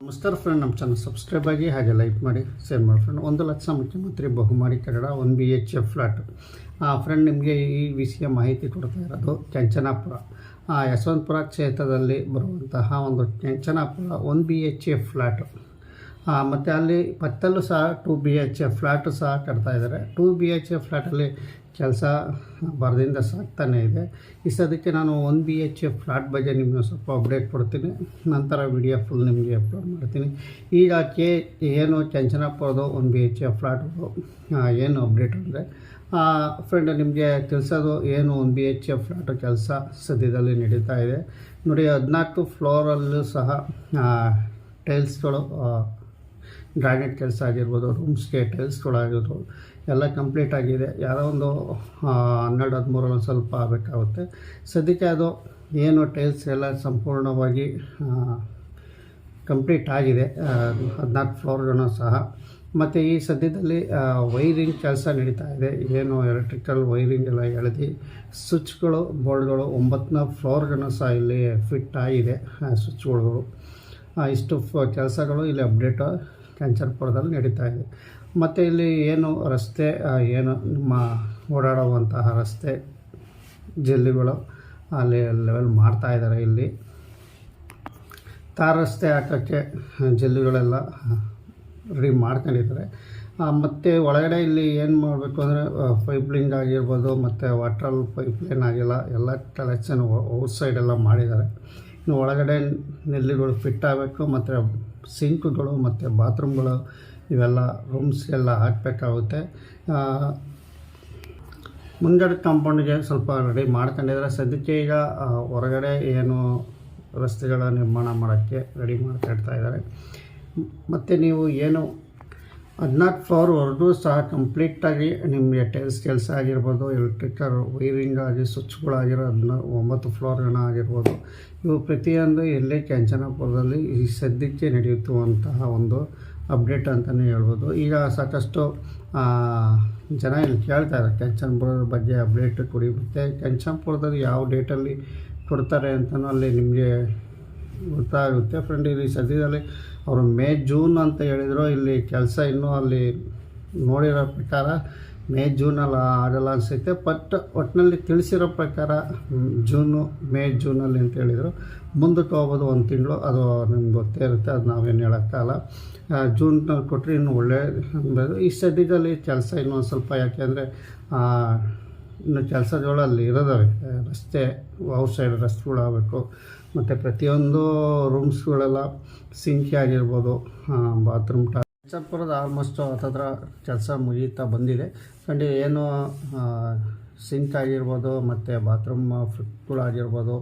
ನಮಸ್ಕಾರ ಫ್ರೆಂಡ್ ನಮ್ಮ channel subscribe ಆಗಿ ಹಾಗೆ ಲೈಕ್ ಮಾಡಿ ಶೇರ್ ಮಾಡಿ ಫ್ರೆಂಡ್ ಒಂದು ಲಕ್ಷ ಮುಖ್ಯಮಂತ್ರಿ ಬಹುಮಾಡಿ Kannada one B H F flat friend ನಿಮಗೆ ಈ ವಿಷಯ ಮಾಹಿತಿ ಕೊಡ್ತಾ ಇರೋದು ಕೆಂಚನಾಪುರ. ಯಶವಂತಪುರ ಕ್ಷೇತ್ರದಲ್ಲಿ ಬರುವಂತಹ ಒಂದು Kenchanapura one B H F flat ಮತ್ತು ಅಲ್ಲಿ ಪಕ್ಕದಲ್ಲೂ ಸಹ two B H A flat ಸಹ ಕಟ್ತಾ ಇದ್ದಾರೆ ಟು ಬಿ ಎಚ್ ಎ ಫ್ಲ್ಯಾಟಲ್ಲಿ ಕೆಲಸ ಬರದಿಂದ ಸಾಗ್ತಾನೇ ಇದೆ. ಈ ಸದ್ಯಕ್ಕೆ ನಾನು one B H A flat ಬಗ್ಗೆ ನಿಮಗೆ ಸ್ವಲ್ಪ ಅಪ್ಡೇಟ್ ಕೊಡ್ತೀನಿ. ನಂತರ ವಿಡಿಯೋ ಫುಲ್ ನಿಮಗೆ ಅಪ್ಲೋಡ್ ಮಾಡ್ತೀನಿ. ಈಗ ಕೆ ಏನು ಕೆಂಚನಾಪುರದ one B H A flat ಏನು ಅಪ್ಡೇಟ್ ಅಂದರೆ ಫ್ರೆಂಡ್ ನಿಮಗೆ ತಿಳಿಸೋದು ಏನು one B H F flat ಕೆಲಸ ಸದ್ಯದಲ್ಲಿ ನಡೀತಾ ಇದೆ. ನೋಡಿ, ಹದಿನಾಲ್ಕು ಫ್ಲೋರಲ್ಲೂ ಸಹ ಟೈಲ್ಸ್ಗಳು ಗ್ರಾನೈಟ್ ಕೆಲಸ ಆಗಿರ್ಬೋದು ರೂಮ್ಸ್ಗೆ ಟೈಲ್ಸ್ಗಳಾಗಿರ್ಬೋದು ಎಲ್ಲ ಕಂಪ್ಲೀಟ್ ಆಗಿದೆ. ಯಾರೋ ಒಂದು ಹನ್ನೆರಡು ಹದಿಮೂರಲ್ಲಿ ಸ್ವಲ್ಪ ಆಗಬೇಕಾಗುತ್ತೆ ಸದ್ಯಕ್ಕೆ ಅದು ಏನು ಟೈಲ್ಸ್ ಎಲ್ಲ ಸಂಪೂರ್ಣವಾಗಿ ಕಂಪ್ಲೀಟ್ ಆಗಿದೆ. ಹದಿನಾಲ್ಕು ಫ್ಲೋರ್ಗಳು ಸಹ. ಮತ್ತು ಈ ಸದ್ಯದಲ್ಲಿ ವೈರಿಂಗ್ ಕೆಲಸ ನಡೀತಾ ಇದೆ. ಏನು ಎಲೆಕ್ಟ್ರಿಕಲ್ ವೈರಿಂಗ್ ಎಲ್ಲ ಎಳೆದು, ಸ್ವಿಚ್ಗಳು, ಬೋರ್ಡ್ಗಳು ಒಂಬತ್ತನೇ ಫ್ಲೋರ್ಗಳು ಸಹ ಇಲ್ಲಿ ಫಿಟ್ ಆಗಿದೆ ಸ್ವಿಚ್ಗಳು. ಇಷ್ಟು ಕೆಲಸಗಳು ಇಲ್ಲಿ ಅಪ್ಡೇಟ್ ಕಂಚರ್ಪುರದಲ್ಲಿ ನಡೀತಾ ಇದೆ. ಮತ್ತು ಇಲ್ಲಿ ಏನು ರಸ್ತೆ ಏನು ನಿಮ್ಮ ಓಡಾಡುವಂತಹ ರಸ್ತೆ, ಜಲ್ಲಿಗಳು, ಅಲ್ಲಿ ಲೆವೆಲ್ ಮಾಡ್ತಾ ಇದ್ದಾರೆ ಇಲ್ಲಿ. ತಾರ್ ರಸ್ತೆ ಹಾಕೋಕ್ಕೆ ಜಲ್ಲಿಗಳೆಲ್ಲ ರೆಡಿ ಮಾಡ್ಕೊಂಡಿದ್ದಾರೆ. ಮತ್ತು ಒಳಗಡೆ ಇಲ್ಲಿ ಏನು ಮಾಡಬೇಕು ಅಂದರೆ ಪೈಪ್ಲಿಂಗ್ ಆಗಿರ್ಬೋದು, ಮತ್ತು ವಾಟ್ರಲ್ ಪೈಪ್ಲೈನ್ ಆಗಿಲ್ಲ, ಎಲ್ಲ ಕಲೆಕ್ಷನ್ ಔಟ್ಸೈಡೆಲ್ಲ ಸೈಡ್ ಮಾಡಿದ್ದಾರೆ. ಇನ್ನು ಒಳಗಡೆ ನೆಲ್ಲಿಗಳು ಫಿಟ್ ಆಗಬೇಕು, ಮತ್ತು ಸಿಂಕ್ಗಳು ಮತ್ತು ಬಾತ್ರೂಮ್ಗಳು ಇವೆಲ್ಲ ರೂಮ್ಸ್ಗೆಲ್ಲ ಹಾಕಬೇಕಾಗುತ್ತೆ. ಮುಂಗಡೆ ಕಾಂಪೌಂಡ್ಗೆ ಸ್ವಲ್ಪ ರೆಡಿ ಮಾಡ್ಕೊಂಡಿದ್ರೆ ಸದ್ಯಕ್ಕೆ ಈಗ ಹೊರಗಡೆ ಏನು ರಸ್ತೆಗಳ ನಿರ್ಮಾಣ ಮಾಡೋಕ್ಕೆ ರೆಡಿ ಮಾಡ್ತಾ ಇದ್ದಾರೆ. ಮತ್ತು ನೀವು ಏನು ಹದಿನಾಲ್ಕು ಫ್ಲೋರ್ವರೆಗೂ ಸಹ ಕಂಪ್ಲೀಟಾಗಿ ನಿಮಗೆ ಟೈಲ್ಸ್ ಕೆಲಸ ಆಗಿರ್ಬೋದು ಎಲೆಕ್ಟ್ರಿಕಲ್ ವೈರಿಂಗ್ ಆಗಿ ಸ್ವಿಚ್ಗಳಾಗಿರೋ ಅದನ್ನ ಒಂಬತ್ತು ಫ್ಲೋರ್ಗಳನ್ನ ಆಗಿರ್ಬೋದು. ಇವು ಪ್ರತಿಯೊಂದು ಎಲ್ಲೇ ಕ್ಯಾಂಚನಾಪುರದಲ್ಲಿ ಈ ಸದ್ಯಕ್ಕೆ ನಡೆಯುತ್ತಿರುವಂತಹ ಒಂದು ಅಪ್ಡೇಟ್ ಅಂತಲೇ ಹೇಳ್ಬೋದು. ಈಗ ಸಾಕಷ್ಟು ಜನ ಇಲ್ಲಿ ಕೇಳ್ತಾರೆ ಕ್ಯಾಂಚನಪುರದ ಬಗ್ಗೆ ಅಪ್ಡೇಟ್ ಕೊಡಿ. ಮತ್ತು ಕೆಂಚನಪುರದಲ್ಲಿ ಯಾವ ಡೇಟಲ್ಲಿ ಕೊಡ್ತಾರೆ ಅಂತಲೂ ಅಲ್ಲಿ ನಿಮಗೆ ಗೊತ್ತಾಗುತ್ತೆ ಫ್ರೆಂಡ್ ಇಲ್ಲಿ ಸದ್ಯದಲ್ಲಿ. ಅವರು ಮೇ, ಜೂನ್ ಅಂತ ಹೇಳಿದರು. ಇಲ್ಲಿ ಕೆಲಸ ಇನ್ನೂ ಅಲ್ಲಿ ನೋಡಿರೋ ಪ್ರಕಾರ ಮೇ ಜೂನಲ್ಲಿ ಆಗಲ್ಲ ಅನಿಸುತ್ತೆ. ಬಟ್ ಒಟ್ಟಿನಲ್ಲಿ ತಿಳಿಸಿರೋ ಪ್ರಕಾರ ಜೂನು, ಮೇ ಜೂನಲ್ಲಿ ಅಂತ ಹೇಳಿದರು. ಮುಂದಕ್ಕೆ ಹೋಗೋದು ಒಂದು ತಿಂಗಳು, ಅದು ನಿಮ್ಗೆ ಗೊತ್ತೇ ಇರುತ್ತೆ, ಅದು ನಾವೇನು ಹೇಳೋಕ್ಕಾಗಲ್ಲ. ಜೂನಲ್ಲಿ ಕೊಟ್ಟರೆ ಇನ್ನೂ ಒಳ್ಳೆ, ಈ ಸದ್ಯದಲ್ಲಿ ಕೆಲಸ ಇನ್ನೊಂದು ಸ್ವಲ್ಪ ಯಾಕೆಂದರೆ ಇನ್ನು ಕೆಲಸಗಳು ಅಲ್ಲಿ ಇರೋದವೆ ರಸ್ತೆ ಔಟ್ ಸೈಡ್ ರಸ್ತೆಗಳಾಗಬೇಕು ಮತ್ತು ಪ್ರತಿಯೊಂದು ರೂಮ್ಸ್ಗಳೆಲ್ಲ ಸಿಂಕಿ ಆಗಿರ್ಬೋದು ಬಾತ್ರೂಮ್ ಟಾ. ಕೆಂಚಪುರದ ಆಲ್ಮೋಸ್ಟು ಹತ್ತತ್ರ ಕೆಲಸ ಮುಗಿತಾ ಬಂದಿದೆ. ಕಂಡು ಏನು ಸಿಂಕ್ ಆಗಿರ್ಬೋದು, ಮತ್ತು ಬಾತ್ರೂಮ್ ಫಿಟ್ಗಳಾಗಿರ್ಬೋದು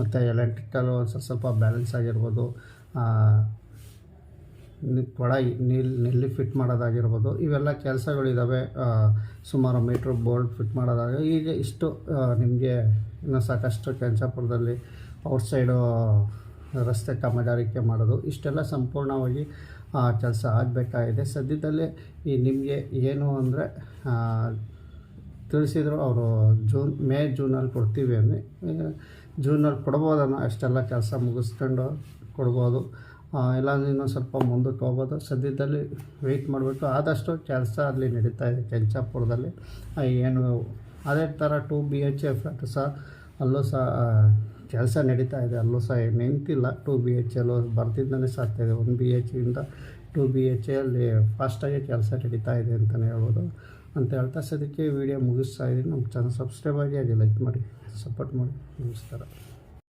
ಮತ್ತು ಎಲೆಕ್ಟ್ರಿಕಲ್ ಸ್ವಲ್ಪ ಸ್ವಲ್ಪ ಬ್ಯಾಲೆನ್ಸ್ ಆಗಿರ್ಬೋದು ಕೊಳ ನಿಲ್ ನೆಲ್ಲಿ ಫಿಟ್ ಮಾಡೋದಾಗಿರ್ಬೋದು. ಇವೆಲ್ಲ ಕೆಲಸಗಳಿದ್ದಾವೆ ಸುಮಾರು ಮೀಟ್ರ್ ಬೋಲ್ಟ್ ಫಿಟ್ ಮಾಡೋದಾಗ. ಈಗ ಇಷ್ಟು ನಿಮಗೆ ಇನ್ನೂ ಸಾಕಷ್ಟು ಕೆಂಚಾಪುರದಲ್ಲಿ ಔಟ್ಸೈಡು ರಸ್ತೆ ಕಾಮಗಾರಿಕೆ ಮಾಡೋದು, ಇಷ್ಟೆಲ್ಲ ಸಂಪೂರ್ಣವಾಗಿ ಕೆಲಸ ಆಗಬೇಕಾಗಿದೆ. ಸದ್ಯದಲ್ಲೇ ಈ ನಿಮಗೆ ಏನು ಅಂದರೆ ತಿಳಿಸಿದ್ರು ಅವರು ಜೂನ್, ಮೇ ಜೂನಲ್ಲಿ ಕೊಡ್ತೀವಿ ಅಂದರೆ ಜೂನಲ್ಲಿ ಕೊಡ್ಬೋದನ್ನು ಅಷ್ಟೆಲ್ಲ ಕೆಲಸ ಮುಗಿಸ್ಕೊಂಡು ಕೊಡ್ಬೋದು. ಇಲ್ಲಾಂದ್ರೆ ಇನ್ನೊಂದು ಸ್ವಲ್ಪ ಮುಂದಕ್ಕೆ ಹೋಗ್ಬೋದು ಸದ್ಯದಲ್ಲಿ ವೆಯ್ಟ್ ಮಾಡಬೇಕು. ಆದಷ್ಟು ಕೆಲಸ ಅಲ್ಲಿ ನಡೀತಾ ಇದೆ ಕೆಂಚಾಪುರದಲ್ಲಿ. ಏನು, ಅದೇ ಥರ ಟು ಬಿ ಎಚ್ ಎಫ್ ಸಹ, ಅಲ್ಲೂ ಸಹ ಕೆಲಸ ನಡೀತಾ ಇದೆ. ಅಲ್ಲೂ ಸಹ ನಿಂತಿಲ್ಲ. ಟು ಬಿ ಎಚ್ ಎಲ್ಲು ಬರ್ತಿದ್ದಾನೆ ಇದೆ. ಒನ್ ಬಿ ಎಚ್ ಇಂದ ಟು ಬಿ ಎಚ್ ಅಲ್ಲಿ ಫಾಸ್ಟಾಗಿ ಕೆಲಸ ನಡೀತಾ ಇದೆ ಅಂತಲೇ ಹೇಳ್ಬೋದು. ಅಂತ ಹೇಳ್ತಾ ಸದ್ಯಕ್ಕೆ ವಿಡಿಯೋ ಮುಗಿಸ್ತಾ ಇದ್ದೀನಿ. ನಮ್ಮ ಚಾನಲ್ ಸಬ್ಸ್ಕ್ರೈಬ್ ಆಗಿ ಹಾಗೆ ಲೈಕ್ ಮಾಡಿ ಸಪೋರ್ಟ್ ಮಾಡಿ. ನಮಸ್ಕಾರ.